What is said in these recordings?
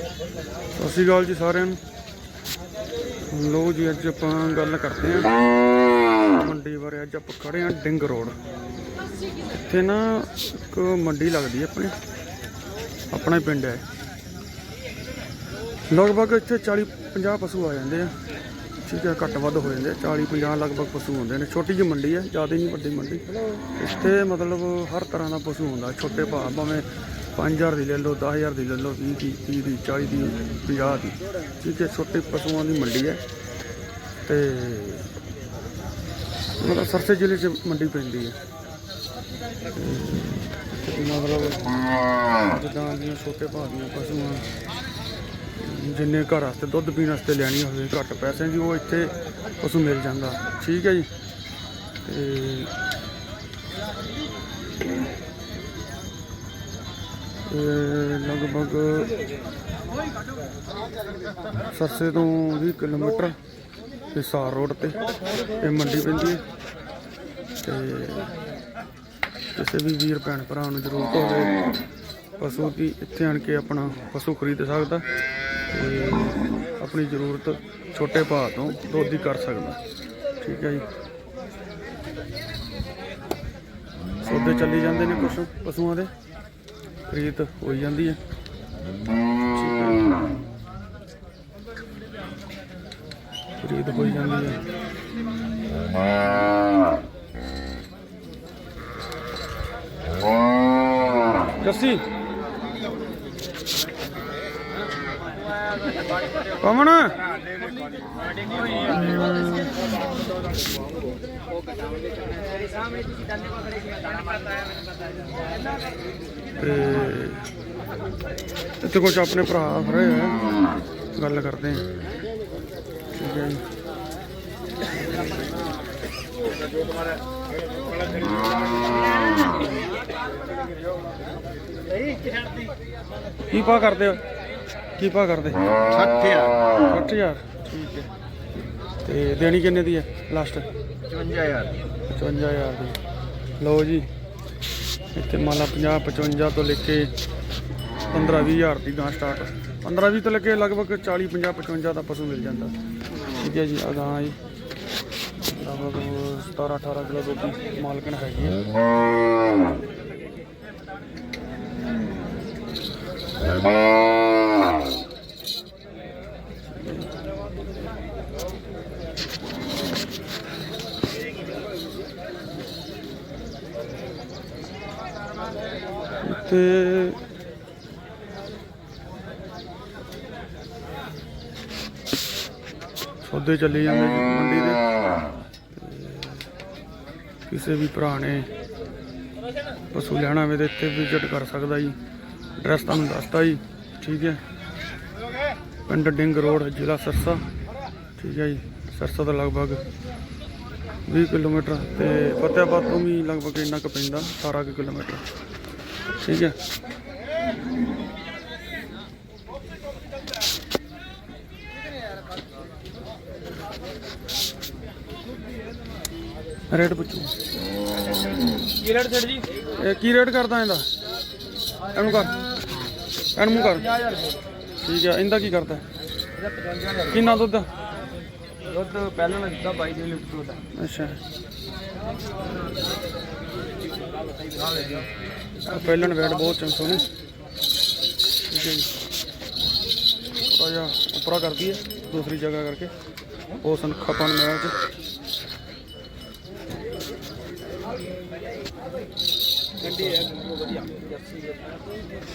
ਸਤਿ ਸ਼੍ਰੀ ਅਕਾਲ ਜੀ ਸਾਰਿਆਂ ਨੂੰ। ਲੋ ਜੀ, ਅੱਜ ਆਪਾਂ ਗੱਲ ਕਰਦੇ ਹਾਂ। ਮੰਡੀ ਬਾਰੇ ਅੱਜ ਆਪਾਂ ਖੜੇ ਹਾਂ, ਡਿੰਗ ਰੋਡ। ਇੱਥੇ ਨਾ ਇੱਕ ਮੰਡੀ ਲੱਗਦੀ ਹੈ ਆਪਣੇ। ਆਪਣਾ ਪਿੰਡ ਹੈ। ਲਗਭਗ ਇੱਥੇ 40 50 ਪਸ਼ੂ ਆ ਜਾਂਦੇ ਆ। ਠੀਕ ਹੈ, ਘੱਟ ਵੱਧ ਹੋ ਜਾਂਦੇ ਆ। 40 50 ਲਗਭਗ ਪਸ਼ੂ ਹੁੰਦੇ ਨੇ। ਛੋਟੀ ਜਿਹੀ ਮੰਡੀ ਹੈ, ਜ਼ਿਆਦਾ ਨਹੀਂ ਵੱਡੀ ਮੰਡੀ। ਇੱਥੇ ਮਤਲਬ ਹਰ ਤਰ੍ਹਾਂ ਦਾ ਪਸ਼ੂ ਹੁੰਦਾ। ਛੋਟੇ ਭਾਅ, ਭਾਵੇਂ 5000 ਦੀ ਲੈ ਲਓ 10000 ਦੀ ਲੈ ਲਓ 20 ਦੀ 30 ਦੀ 40 ਦੀ 50 ਦੀ। ਠੀਕ ਹੈ, ਛੋਟੇ ਪਸ਼ੂਆਂ ਦੀ ਮੰਡੀ ਹੈ। ਤੇ ਮਤਲਬ ਸਰਸੇ ਜ਼ਿਲ੍ਹੇ 'ਚ ਮੰਡੀ ਪੈਂਦੀ ਹੈ। ਮਤਲਬ ਜਿੱਦਾਂ ਦੀਆਂ ਛੋਟੇ ਭਾਅ ਦੀਆਂ ਪਸ਼ੂਆਂ, ਜਿੰਨੇ ਘਰ ਵਾਸਤੇ ਦੁੱਧ ਪੀਣ ਵਾਸਤੇ ਲੈਣੀ ਹੋਵੇ, ਘੱਟ ਪੈਸੇ ਦੀ, ਉਹ ਇੱਥੇ ਪਸ਼ੂ ਮਿਲ ਜਾਂਦਾ। ਠੀਕ ਹੈ ਜੀ। ਤੇ ਲਗਭਗ ਸਰਸੇ ਤੋਂ 20 ਕਿਲੋਮੀਟਰ ਹਿਸਾਰ ਰੋਡ ਤੇ ਇਹ ਮੰਡੀ ਪੈਂਦੀ ਹੈ। ਤੇ ਕਿਸੇ ਵੀ ਵੀਰ ਭੈਣ ਭਰਾ ਨੂੰ ਜ਼ਰੂਰਤ ਹੋਵੇ, ਪਸ਼ੂ ਦੀ ਇੱਥੇ ਆਣ ਕੇ ਆਪਣਾ ਪਸ਼ੂ ਖਰੀਦ ਸਕਦਾ ਤੇ ਆਪਣੀ ਜ਼ਰੂਰਤ ਛੋਟੇ ਭਾਅ ਤੋਂ ਦੁੱਧ ਦੀ ਕਰ ਸਕਦਾ। ਠੀਕ ਹੈ ਜੀ। ਸੌਦੇ ਚੱਲੀ ਜਾਂਦੇ ਨੇ ਕੁਛ ਪਸ਼ੂਆਂ ਦੇ। ਖਰੀਦ ਹੋਈ ਜਾਂਦੀ ਹੈ। ਠੀਕ ਹੋਈ ਜਾਂਦੀ ਹੈ। ਜੱਸੀ। ਕਮਣ ਤੇ ਇੱਥੇ ਕੁਝ ਆਪਣੇ ਭਰਾ ਖੜੇ ਆ। ਗੱਲ ਕਰਦੇ ਆ। ਠੀਕ ਹੈ ਜੀ। ਕੀ ਪਾ ਕਰਦੇ ਹੋ? ਕੀ ਪਾ ਕਰਦੇ? 60000 60000 ਠੀਕ ਹੈ। ਤੇ ਦੇਣੀ ਕਿੰਨੇ ਦੀ ਹੈ ਲਾਸਟ 55000 55000 ਦੀ। ਲਓ ਜੀ ਇੱਥੇ ਮੰਨ ਲਾ 50 55 ਤੋਂ ਲੈ ਕੇ 15 20000 ਦੀ ਗਾਂ ਸਟਾਰਟ 15 20 ਤੋਂ ਲੈ ਕੇ ਲਗਭਗ 40 50 55 ਦਾ ਪਸ਼ੂ ਮਿਲ ਜਾਂਦਾ। ਠੀਕ ਹੈ ਜੀ ਆ ਗਾਂ ਜੀ। ਲਗਭਗ 17 18 ਕਿਲੋ ਦੀ ਮਾਲਕਣ ਹੈਗੀ ਹੈ। ਤੇ ਸੌਦੇ ਚੱਲੀ ਜਾਂਦੇ ਮੰਡੀ ਦੇ। ਕਿਸੇ ਵੀ ਭਰਾ ਨੇ ਪਸ਼ੂ ਲੈਣਾ ਹੋਵੇ ਤੇ ਇੱਥੇ ਵਿਜ਼ਿਟ ਕਰ ਸਕਦਾ ਜੀ। ਐਡਰੈਸ ਤੁਹਾਨੂੰ ਦੱਸਤਾ ਜੀ। ਠੀਕ ਹੈ। ਪਿੰਡ ਡਿੰਗ ਰੋਡ, ਜ਼ਿਲ੍ਹਾ ਸਰਸਾ। ਠੀਕ ਹੈ ਜੀ। ਸਰਸਾ ਦਾ ਲਗਭਗ 20 ਕਿਲੋਮੀਟਰ ਤੇ ਫਤਿਆਬਾਦ ਤੋਂ ਵੀ ਲਗਭਗ ਇੰਨਾ ਕੁ ਪੈਂਦਾ 18 ਕੁ ਕਿਲੋਮੀਟਰ। ਠੀਕ ਹੈ। ਰੇਟ ਪੁੱਛੋ। ਕੀ ਰੇਟ ਛੱਡ ਜੀ? ਇਹ ਕੀ ਰੇਟ ਕਰਦਾ ਇਹਦਾ? ਇਹਨੂੰ ਕਰ। ਇਹਨੂੰ ਕਰ। ਠੀਕ ਹੈ ਇਹਦਾ ਕੀ ਕਰਦਾ? ਕਿੰਨਾ ਦੁੱਧ? ਦੁੱਧ ਪਹਿਲਾਂ ਦਿੱਤਾ 22 ਦੇ ਲੀਟਰ ਦੁੱਧ ਅੱਛਾ। ਪਹਿਲਣ ਵੈਟ ਬਹੁਤ ਚੰਗ ਸੋਹਣੀ। ਠੀਕ ਹੈ ਜੀ ਥੋੜਾ ਜਿਹਾ ਉੱਪਰਾ ਕਰਦੀ ਹੈ, ਦੂਸਰੀ ਜਗ੍ਹਾ ਕਰਕੇ। ਉਹ ਸਨ ਖਪਨ ਮੈਲ ਚ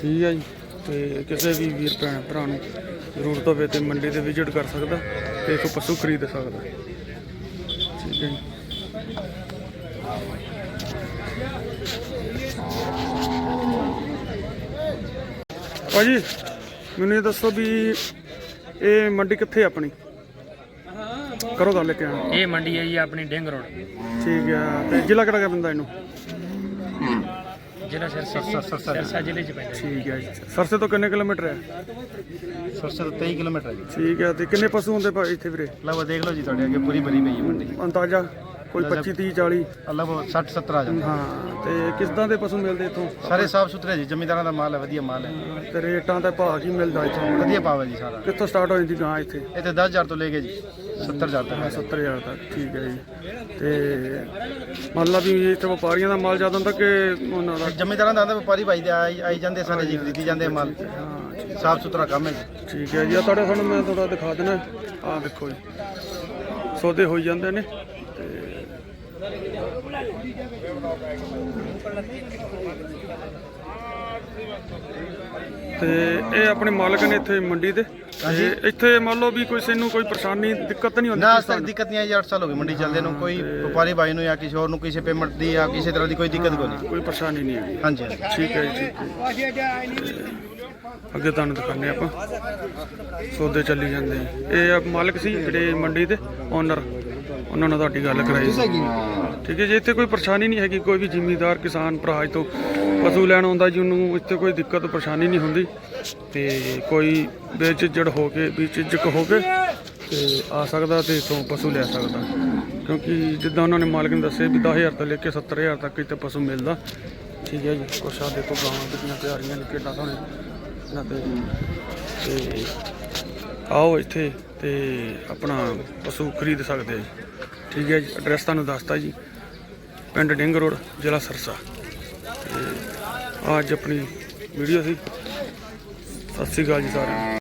ਠੀਕ ਹੈ ਜੀ। ਤੇ ਕਿਸੇ ਵੀ ਵੀਰ ਭੈਣ ਭਰਾ ਨੂੰ ਜ਼ਰੂਰਤ ਹੋਵੇ ਤੇ ਮੰਡੀ ਤੇ ਵਿਜ਼ਿਟ ਕਰ ਸਕਦਾ ਤੇ ਇੱਕ ਪਸ਼ੂ ਖਰੀਦ ਸਕਦਾ। ਠੀਕ ਹੈ ਜੀ। ਭਾਜੀ ਮੈਨੂੰ ਇਹ ਦੱਸੋ ਵੀ ਇਹ ਮੰਡੀ ਕਿੱਥੇ ਆ ਆਪਣੀ? ਕਰੋ ਗੱਲ ਕਿ ਇਹ ਮੰਡੀ ਹੈ ਜੀ ਆਪਣੀ ਡਿੰਗ ਰੋਡ। ਠੀਕ ਹੈ ਤੇ ਜ਼ਿਲ੍ਹਾ ਕਿਹੜਾ ਪੈਂਦਾ ਇਹਨੂੰ? ਜ਼ਿਲ੍ਹਾ ਸਿਰਸਾ ਸਿਰਸਾ ਜ਼ਿਲ੍ਹੇ। ਚ ਪੈਂਦਾ ਠੀਕ ਹੈ ਜੀ। ਸਰਸੇ ਤੋਂ ਕਿੰਨੇ ਕਿਲੋਮੀਟਰ ਹੈ ਸਿਰਸਾ ਤੋਂ 23 ਕਿਲੋਮੀਟਰ ਹੈ ਜੀ। ਠੀਕ ਹੈ ਤੇ ਕਿੰਨੇ ਪਸ਼ੂ ਹੁੰਦੇ ਭਾਈ ਇੱਥੇ ਵੀਰੇ? ਲਓ ਦੇਖ ਲਓ ਜੀ ਤੁਹਾਡੇ ਅੱਗੇ ਪੂਰੀ ਭਰੀ ਪਈ ਹੈ ਮੰਡੀ। ਅੰਦਾਜ਼ਾ? ਕੋਈ 25 30 40 ਅਲੱਗ 60 70 ਆ ਜਾਂਦਾ। ਹਾਂ ਤੇ ਕਿਸਦਾਂ ਦੇ ਪਸ਼ੂ ਮਿਲਦੇ ਇੱਥੋਂ? ਸਾਰੇ ਸਾਫ਼ ਸੁਥਰੇ ਜੀ ਜ਼ਮੀਂਦਾਰਾਂ ਦਾ ਮਾਲ ਹੈ ਵਧੀਆ ਮਾਲ ਹੈ। ਤੇ ਰੇਟਾਂ ਦਾ ਭਾਅ ਕੀ ਮਿਲਦਾ ਇੱਥੋਂ? ਵਧੀਆ ਪਾਵਾ ਜੀ ਸਾਰਾ। ਕਿੱਥੋਂ ਸਟਾਰਟ ਹੋ ਜਾਂਦੀ ਗਾਂ ਇੱਥੇ? ਇੱਥੇ 10000 ਤੋਂ ਲੈ ਕੇ ਜੀ 70000 ਤੱਕ। ਹੈ। 70000 ਤੱਕ ਠੀਕ ਹੈ ਜੀ। ਤੇ ਮੰਨ ਲਾ ਵੀ ਇੱਥੇ ਵਪਾਰੀਆਂ ਦਾ ਮਾਲ ਜ਼ਿਆਦਾ ਹੁੰਦਾ ਕਿ ਉਹਨਾਂ ਦਾ? ਜ਼ਮੀਂਦਾਰਾਂ ਦਾ ਆਂਦਾ ਵਪਾਰੀ ਭਾਈ ਦੇ ਆਈ ਜਾਂਦੇ ਸਾਰੇ ਜੀ ਖਰੀਦੀ ਜਾਂਦੇ ਮਾਲ। ਹਾਂ ਸਾਫ਼ ਸੁਥਰਾ ਕੰਮ ਹੈ ਠੀਕ ਹੈ ਜੀ ਆ ਤੁਹਾਡੇ ਤੁਹਾਨੂੰ ਮੈਂ ਥੋੜਾ ਦਿਖਾ ਦੇਣਾ ਆਹ ਦੇਖੋ ਜੀ ਸੌਦੇ ਹੋਈ ਜਾਂਦੇ ਨੇ। ਤੇ ਇਹ ਆਪਣੇ ਮਾਲਕ ਨੇ ਇੱਥੇ ਮੰਡੀ ਦੇ। ਤੇ ਇੱਥੇ ਮੰਨ ਲਓ ਵੀ ਕੋਈ ਨੂੰ ਕੋਈ ਪਰੇਸ਼ਾਨੀ ਦਿੱਕਤ ਨਹੀਂ ਹੁੰਦੀ ਨਾ ਸਰ ਦਿੱਕਤ ਨਹੀਂ ਆਈ 8 ਸਾਲ ਹੋ ਗਏ ਮੰਡੀ ਚੱਲਦੇ ਨੂੰ। ਕੋਈ ਵਪਾਰੀ ਭਾਈ ਨੂੰ ਜਾਂ ਕਿਸੇ ਹੋਰ ਨੂੰ ਕਿਸੇ ਪੇਮੈਂਟ ਦੀ ਜਾਂ ਕਿਸੇ ਤਰ੍ਹਾਂ ਦੀ ਕੋਈ ਦਿੱਕਤ ਕੋਈ ਨਹੀਂ। ਕੋਈ ਪਰੇਸ਼ਾਨੀ ਨਹੀਂ ਹੈਗੀ। ਹਾਂਜੀ ਠੀਕ ਹੈ ਜੀ ਠੀਕ ਹੈ। ਅੱਗੇ ਤੁਹਾਨੂੰ ਦਿਖਾਉਂਦੇ ਆਪਾਂ। ਸੌਦੇ ਚੱਲੀ ਜਾਂਦੇ। ਇਹ ਮਾਲਕ ਸੀ ਜਿਹੜੇ ਮੰਡੀ ਦੇ ਓਨਰ ਉਹਨਾਂ ਨਾਲ ਤੁਹਾਡੀ ਗੱਲ ਕਰਾਈ। ਸੀ ਠੀਕ ਹੈ ਜੀ ਇੱਥੇ ਕੋਈ ਪਰੇਸ਼ਾਨੀ ਨਹੀਂ ਹੈਗੀ ਕੋਈ ਵੀ ਜ਼ਿਮੀਂਦਾਰ ਕਿਸਾਨ ਭਰਾ ਇੱਥੋਂ ਪਸ਼ੂ ਲੈਣ ਆਉਂਦਾ ਜੀ ਉਹਨੂੰ ਇੱਥੇ ਕੋਈ ਦਿੱਕਤ ਪਰੇਸ਼ਾਨੀ ਨਹੀਂ ਹੁੰਦੀ। ਤੇ ਕੋਈ ਬੇਝਿਜੜ ਹੋ ਕੇ ਬੇਝਿਜਕ ਹੋ ਕੇ ਤੇ ਆ ਸਕਦਾ ਤੇ ਇੱਥੋਂ ਪਸ਼ੂ ਲੈ ਸਕਦਾ। ਕਿਉਂਕਿ ਜਿੱਦਾਂ ਉਹਨਾਂ ਨੇ ਮਾਲਕ ਨੇ ਦੱਸਿਆ ਵੀ 10000 ਤੋਂ ਲੈ ਕੇ 70000 ਤੱਕ ਇੱਥੇ ਪਸ਼ੂ ਮਿਲਦਾ। ਠੀਕ ਹੈ ਜੀ ਕੁਛ ਆ ਦੇਖੋ ਗਾਵਾਂ ਕਿੰਨੀਆਂ ਪਿਆਰੀਆਂ ਨੇ ਕਿੱਡਾ ਸੋਹਣੇ ਤੇ ਤੇ ਆਓ ਇੱਥੇ ਤੇ ਆਪਣਾ ਪਸ਼ੂ ਖਰੀਦ ਸਕਦੇ ਜੀ। ਠੀਕ ਹੈ ਜੀ ਐਡਰੈਸ ਤੁਹਾਨੂੰ ਦੱਸਤਾ ਜੀ। ਪਿੰਡ ਡਿੰਗ ਰੋਡ, ਜ਼ਿਲ੍ਹਾ ਸਰਸਾ। ਤੇ ਅੱਜ ਆਪਣੀ ਵੀਡੀਓ ਸੀ। ਸਤਿ ਸ਼੍ਰੀ ਅਕਾਲ ਜੀ ਸਾਰਿਆਂ ਨੂੰ।